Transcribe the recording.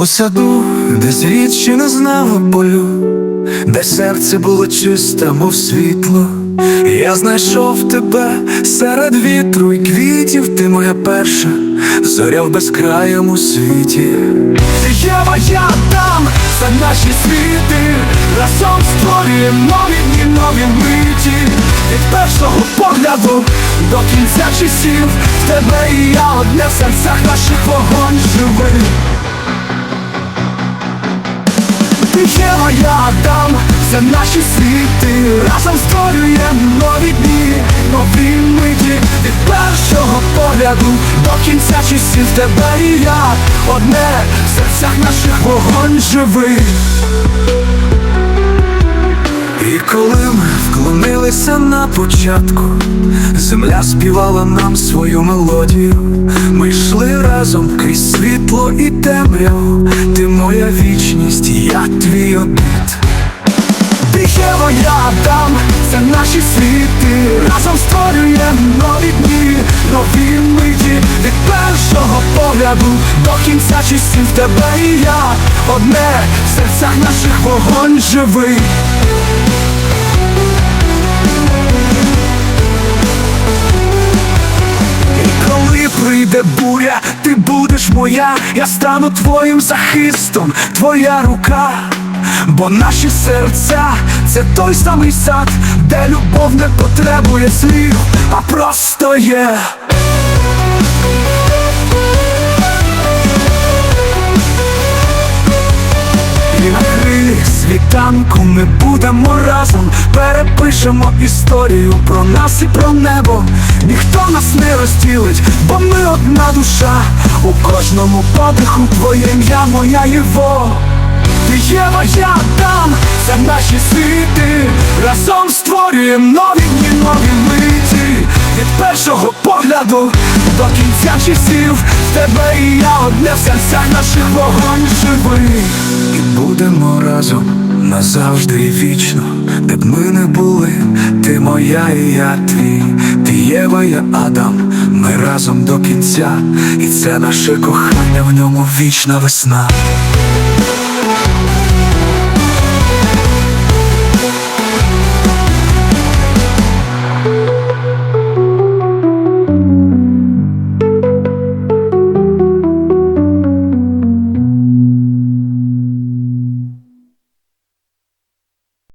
У саду, де світ ще не знав болю, де серце було чисте, мов світло. Я знайшов тебе серед вітру і квітів, ти моя перша зоря в безкраєму світі. Є моя там за наші світи, разом створюємо нові дні, нові миті. Від першого погляду до кінця часів в тебе і я одне в серцях наших вогонь живий. Ти є за наші світи. Разом створюємо нові дні, нові миті. Від першого погляду до кінця часів тебе і я. Одне в серцях наших вогонь живий вклонилися на початку, земля співала нам свою мелодію. Ми йшли разом крізь світло і темряву. Ти моя вічність, я твій обід. Ти моя Адам, це наші світи. Разом створюємо нові дні, нові миті від першого погляду до кінця часів тебе і я. Одне в серцях наших вогонь живий. Моя, я стану твоїм захистом, твоя рука. Бо наші серця це той самий сад, де любов не потребує слів, а просто є. І на світанку ми будемо разом, перепишемо історію про нас і про небо. Ніхто нас не розділить, бо ми одна душа. У кожному подиху твоє ім'я, моя його. Ти є моя там, це наші світи. Разом створюємо нові дні, нові миті. Від першого погляду до кінця часів тебе і я одне в серцях наших вогонь живий. І будемо разом назавжди і вічно, де б ми не були, ти моя і я твій, ти Єва, я Адам, ми разом до кінця, і це наше кохання, в ньому вічна весна.